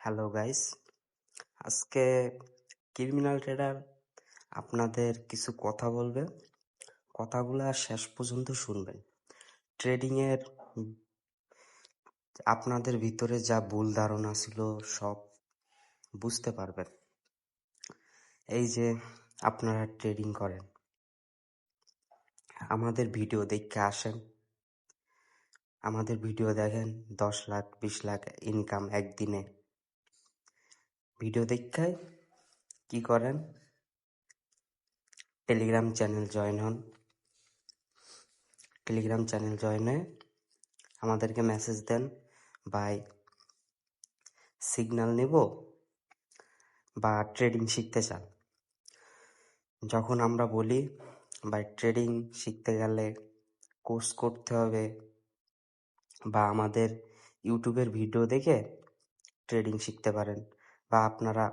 Hello guys আজকে criminal trader আপনাদের কিছু কথা বলবে। কথাগুলা শেষ পর্যন্ত শুনবেন। ট্রেডিং এর আপনাদের ভিতরে যা ভুল ধারণা ছিল, সব বুঝতে পারবেন। এই যে আপনারা ট্রেডিং করেন। আমাদের ভিডিও দেখে আসেন। আমাদের ভিডিও দেখেন, দশ লাখ, বিশ লাখ ইনকাম একদিনে। ভিডিও দেখায় কি করেন? টেলিগ্রাম চ্যানেল জয়েন হন। টেলিগ্রাম চ্যানেল জয়েন হয়ে আমাদেরকে মেসেজ দেন, ভাই সিগন্যাল নেব বা ট্রেডিং শিখতে চান? যখন আমরা বলি, ভাই ট্রেডিং শিখতে গেলে কোর্স করতে হবে বা আমাদের ইউটিউবের ভিডিও দেখে ট্রেডিং শিখতে পারেন। বা আপনারা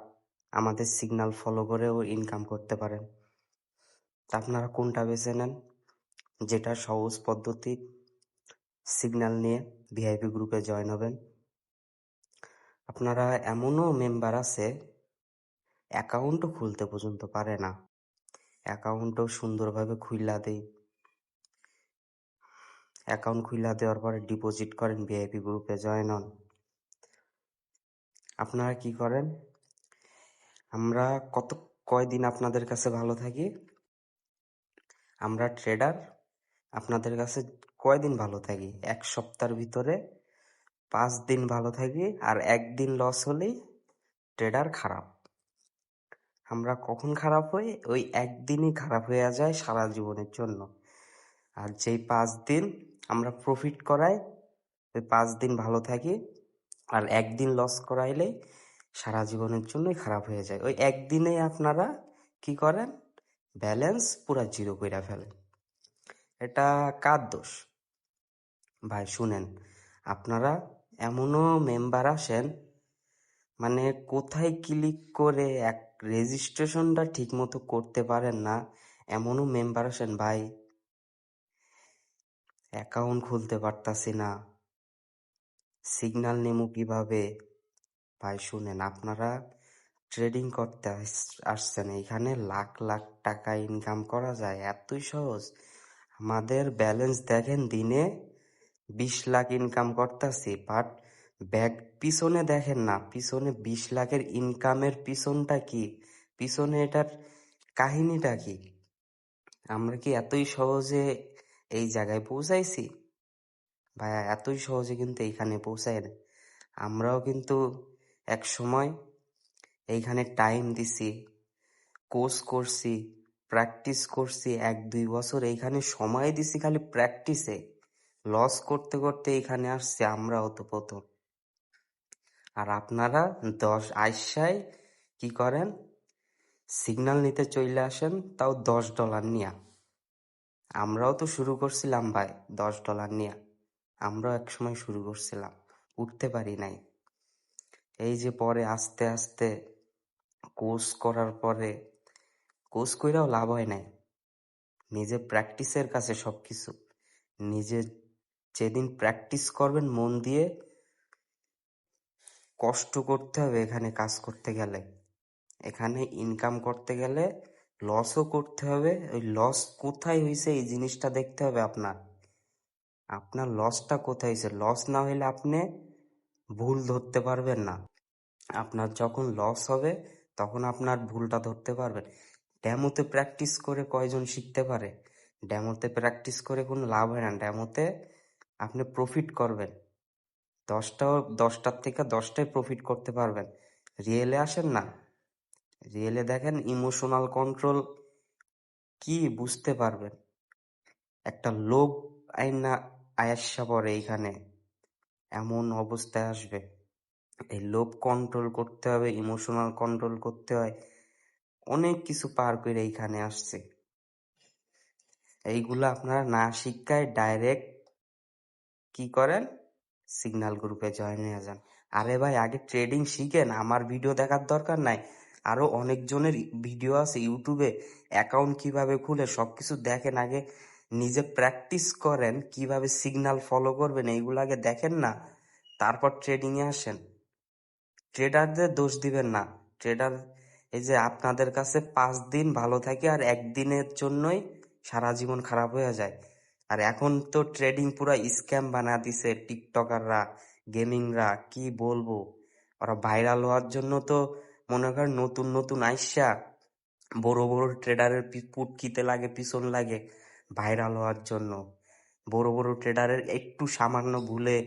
আমাদের সিগন্যাল ফলো করেও ইনকাম করতে পারেন। তা আপনারা কোনটা বেছে নেন? যেটা সহজ পদ্ধতি সিগন্যাল নিয়ে ভিআইপি গ্রুপে জয়েন হবেন। আপনারা এমনও মেম্বার আছে অ্যাকাউন্টও খুলতে পর্যন্ত পারে না। অ্যাকাউন্টও সুন্দরভাবে খুইলা দেই অ্যাকাউন্ট খুইলা দেওয়ার পরে ডিপোজিট করেন ভিআইপি গ্রুপে জয়েন হন। আপনারা কি করেন? আমরা কত, কয়দিন আপনাদের কাছে ভালো থাকি? আমরা ট্রেডার আপনাদের কাছে কয়দিন ভালো থাকি? এক সপ্তাহের ভিতরে পাঁচ দিন ভালো থাকি আর একদিন লস হলেই ট্রেডার খারাপ। আমরা কখন খারাপ হই? ওই একদিনই খারাপ হয়ে যায় সারা জীবনের জন্য। আর যেই পাঁচ দিন আমরা প্রফিট করাই, ওই পাঁচ দিন ভালো থাকি। আর একদিন লস করাইলে সারা জীবনের জন্যই খারাপ হয়ে যায়। ওই একদিনেই আপনারা কি করেন? ব্যালেন্স পুরা জিরো করে ফেলেন। এটা কার দোষ? ভাই, শুনেন, আপনারা এমনও মেম্বার আসেন মানে কোথায় ক্লিক করে এক রেজিস্ট্রেশনটা ঠিক মতো করতে পারেন না, এমনও মেম্বার আসেন, ভাই। অ্যাকাউন্ট খুলতে পারতাছি না। সিগন্যাল নেমু কীভাবে? ভাই, শুনেন, আপনারা ট্রেডিং করতে আসছেন, এখানে লাখ লাখ টাকা ইনকাম করা যায়, এতই সহজ। আমাদের ব্যালেন্স দেখেন, দিনে বিশ লাখ ইনকাম করতেছি বাট ব্যাক পিছনে দেখেন না, পিছনে বিশ লাখের ইনকামের পিছনটা কি? পিছনে এটার কাহিনীটা কি? আমরা কি এতই সহজে এই জায়গায় পৌঁছাইছি? ভাইয়া, এতই সহজে কিন্তু এইখানে পৌঁছায় না। আমরাও কিন্তু এক সময় এইখানে টাইম দিছি কোর্স করছি প্র্যাকটিস করছি, এক দুই বছর এইখানে সময় দিছি খালি প্র্যাকটিসে লস করতে করতে এখানে আসছে আমরাও তো প্রথম। আর আপনারা দশ আইসায় কি করেন? সিগন্যাল নিতে চলে আসেন, তাও দশ ডলার নিয়া। আমরাও তো শুরু করছিলাম ভাই, দশ ডলার নিয়া। আমরাও এক সময় শুরু করছিলাম। উঠতে পারি নাই। এই যে পরে আস্তে আস্তে কোর্স করার পরে, কোর্স কইরাও লাভ হয় নাই। নিজে প্র্যাকটিসের কাছে সবকিছু। নিজে যেদিন প্র্যাকটিস করবেন মন দিয়ে কষ্ট করতে হবে এখানে কাজ করতে গেলে। এখানে ইনকাম করতে গেলে লসও করতে হবে। ওই লস কোথায় হয়েছে এই জিনিসটা দেখতে হবে আপনার। আপনার লসটা কোথায় হয়েছে? লস না হইলে আপনি ভুল ধরতে পারবেন না। আপনার যখন লস হবে, তখন আপনার ভুলটা ধরতে পারবেন। ড্যামোতে প্র্যাকটিস করে কয়জন শিখতে পারে? ড্যামোতে প্র্যাকটিস করে কোনো লাভ হয় না। ড্যামোতে আপনি প্রফিট করবেন। দশটাও দশটার থেকে দশটায় প্রফিট করতে পারবেন। রিয়েলে আসেন না। রিয়েলে দেখেন ইমোশনাল কন্ট্রোল কি বুঝতে পারবেন। একটা লোভ আইনা আয়াসা পরে এইখানে এমন অবস্থায় আসবে। এই লোভ কন্ট্রোল করতে হবে ইমোশনাল কন্ট্রোল করতে হয়, অনেক কিছু পার করে এইখানে আসছে। এইগুলো আপনারা না শিক্ষায় ডাইরেক্ট কি করেন? সিগন্যাল গ্রুপে জয়েন হয়ে যান। আরে ভাই, আগে ট্রেডিং শিখেন, আমার ভিডিও দেখার দরকার নাই। আরও অনেকজনের ভিডিও আছে ইউটিউবে অ্যাকাউন্ট কীভাবে খুলে, সবকিছু দেখেন আগে। নিজে প্র্যাকটিস করেন, কীভাবে সিগন্যাল ফলো করবেন, এইগুলো আগে দেখেন না, তারপর ট্রেডিং এ আসেন। ট্রেডারদের দোষ দিবেন না। ট্রেডার এই যে আপনাদের কাছে পাঁচ দিন ভালো থাকে আর একদিনের জন্যই সারা জীবন খারাপ হয়ে যায়। আর এখন তো ট্রেডিং পুরো স্ক্যাম বানা দিছে টিকটকাররা গেমিংরা কি বলব? ওরা ভাইরাল হওয়ার জন্য তো মনে করেন নতুন নতুন আইসা বড় বড় ট্রেডারের পুটকিতে লাগে, পিছন লাগে। ভাইরাল হওয়ার জন্য। বড় বড় ট্রেডারের একটু সামান্য ভুলে,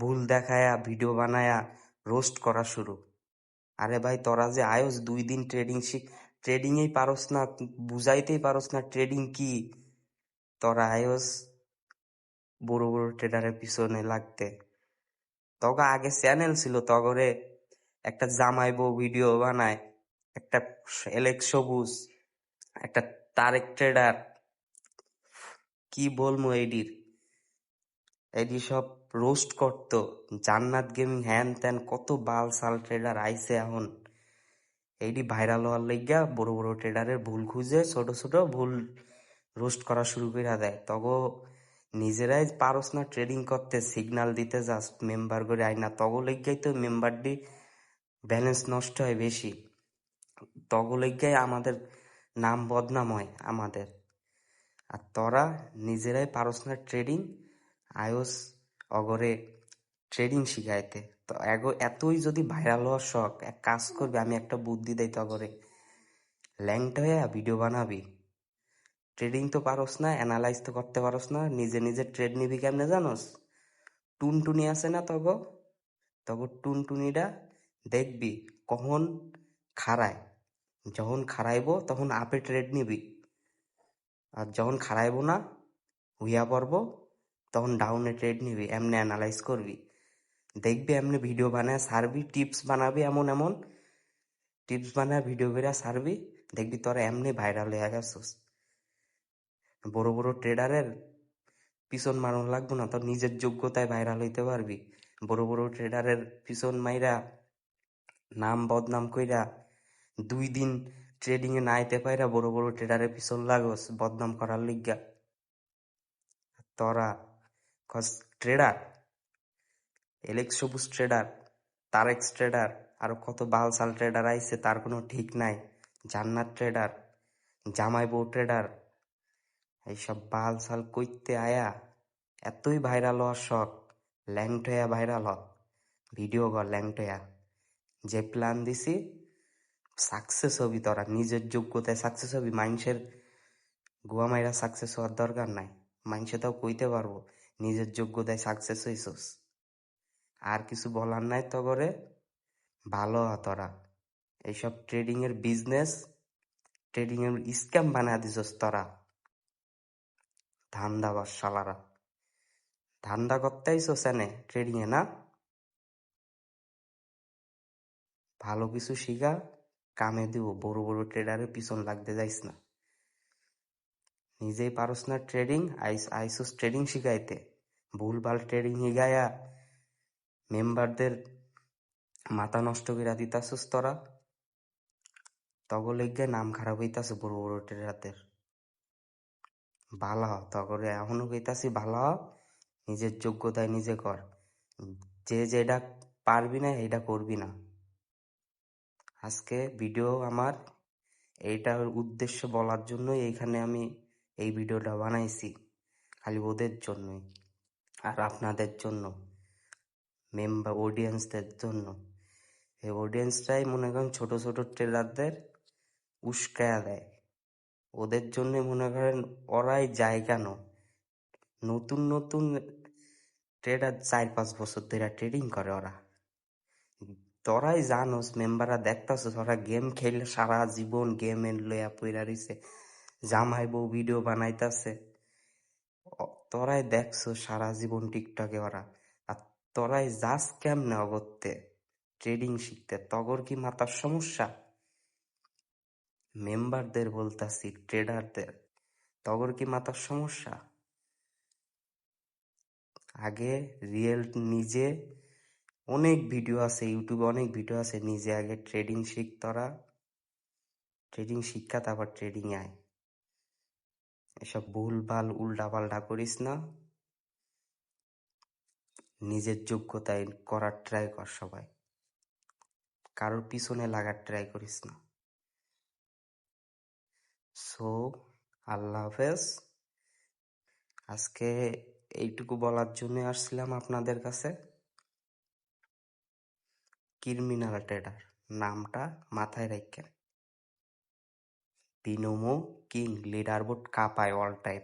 ভুল দেখায়া ভিডিও বানায়া রোস্ট করা শুরু। আরে ভাই, তোরা যে আয়স দুই দিন ট্রেডিং শিখ ট্রেডিংয়েই পারস না, বুঝাইতেই পারস না ট্রেডিং কি? তোরা আয়স বড় বড় ট্রেডারের পিছনে লাগতে। তখন আগে চ্যানেল ছিল তগরে একটা জামাই বউ ভিডিও বানায়, একটা এলেক সবুজ, একটা তারেক ট্রেডার কি এডির? এডি সব রোস্ট করতো। জান্নাত গেমিং হ্যান ত্যান কত বাল সাল ট্রেডার আইছে এখন। এইডি ভাইরাল হওয়ার লাগিয়া বড় বড় ট্রেডারের ভুল খুঁজে ছোট ছোট ভুল রোস্ট করা শুরু করে দেয়। তগো নিজেরাই পারস না ট্রেডিং করতে সিগনাল দিতে যাস মেম্বার করে আয় না। তগো লেগাই তো মেম্বারটি ব্যালেন্স নষ্ট হয় বেশি। তগো লেগাই আমাদের নাম বদনাম হয় আমাদের। আর তোরা নিজেরাই পারস না ট্রেডিং আয়স অগরে ট্রেডিং শিখাইতে। তো এগো- এতই যদি ভাইরাল হওয়ার শখ, এক কাজ করবি, আমি একটা বুদ্ধি দেই তগরে ল্যাংটা হয়ে ভিডিও বানাবি। ট্রেডিং তো পারস না অ্যানালাইজ তো করতে পারস না, নিজে নিজে ট্রেড নিবি কেমনে জানোস? টুনটুনি আছে না তগ? তগ টুনটুনিটা দেখবি কখন খাড়ায়। যখন খাড়াইবো তখন আপে ট্রেড নিবি। আর যখন খাড়াইবো না, হুইয়া পড়ব, তখন ডাউনে ট্রেড নিবি, এমনি অ্যানালাইজ করবি। দেখবি এমনি ভিডিও বানায় সারবি টিপস বানাবি এমন এমন। টিপস বানায় ভিডিও বেরা সারবি, দেখবি তোরা এমনি ভাইরাল হয়ে গেছিস। বড় বড় ট্রেডারের পিছন মারণ লাগবো না, তোর নিজের যোগ্যতায় ভাইরাল হইতে পারবি। বড় বড় ট্রেডারের পিছন মাইরা নাম বদনাম কইরা দুই দিন ট্রেডিং এ না আইতে পাইরা বড় বড় ট্রেডারের পিছন লাগোস, বদনাম করার লিগা তোরা, কস ট্রেডার এলেক্স সবুজ ট্রেডার তারেক্স ট্রেডার, আরও কত বালসাল ট্রেডার আইছে তার কোনো ঠিক নাই। জান্নাত ট্রেডার, জামাই বউ ট্রেডার, এইসব বালসাল কইতে আয়া এতই ভাইরাল হওয়ার শখ, ল্যাংটয়া ভাইরাল হ ভিডিও কর ল্যাংটয়া। যে প্ল্যান দিছি সাকসেস হবি তোরা, নিজের যোগ্যতায় সাকসেস হবি, মানুষের গোয়া মাইরা সাকসেস হওয়ার দরকার নাই। মানুষে তাও কইতে পারব, নিজের যোগ্যতায় সাকসেস হইছস। আর কিছু বলার নাই তো করে, ভালো হ তোরা। এইসব ট্রেডিং এর বিজনেস ট্রেডিং এর স্ক্যাম বানায় দিছস তোরা। ধান্দা বাস শালারা। ধান্দা করতে আইসো সেনে ট্রেডিং এ না? ভালো কিছু শিখা কামে দিব, বড় বড় ট্রেডারের পিছন লাগতে যাইস না। নিজেই পারস না ট্রেডিং আইস, আইসোস ট্রেডিং শিখাইতে। ভুলভাল ট্রেডিং শিখাইয়া মেম্বারদের মাথা নষ্ট করে দিতাছস তোরা। তগো গিয়ে নাম খারাপ হইতাছে বড় বড় ট্রেডারদের ভালো হ তগরে এখনও কইতাছি ভালো হ নিজের যোগ্যতায় নিজে কর। যে যেটা পারবি না এটা করবি না। আজকে ভিডিও আমার এইটার উদ্দেশ্য বলার জন্য এইখানে আমি এই ভিডিওটা বানাইছি খালি ওদের জন্যই আর আপনাদের জন্য মেম্বার অডিয়েন্সদের জন্য। এই অডিয়েন্সটাই মনে করেন ছোট ছোট ট্রেলারদের উস্কায়া দেয়। ওদের জন্য মনে করেন ওরাই যায় কেন নতুন নতুন ট্রেডার চার, পাঁচ বছর ধরে ট্রেডিং করে ওরা। তোরাই জানোস, মেম্বাররা দেখতাছস ওরা গেম খেলে সারা জীবন গেম লইয়া পইরা রইছে, জামাই বউ ভিডিও বানাইতাছে। তোরাই দেখছ সারা জীবন টিকটকে ওরা। আর তোরাই যাস কেমনে অগত্যে ট্রেডিং শিখতে, তগর কি মাথার সমস্যা? মেম্বারদের বলতাছি ট্রেডারদের তগর কি মাথার সমস্যা? আগে রিয়েল নিজে অনেক ভিডিও আছে ইউটিউবে অনেক ভিডিও আছে, নিজে আগে ট্রেডিং শিখ তোরা। ট্রেডিং শিক্ষা, তারপর ট্রেডিং আয়। এসব ভুল ভালো উল্টা পাল্টা করিস না। নিজের যোগ্যতায় করার ট্রাই কর সবাই। কারোর পিছনে লাগার ট্রাই করিস না। সো আল্লাহ হাফেজ। আজকে এইটুকু বলার জন্য আসছিলাম আপনাদের কাছে। ক্রিমিনাল ট্রেডার নামটা মাথায় রাখেন বিনোমো কিং লিডারবোর্ড কাপায় অল টাইম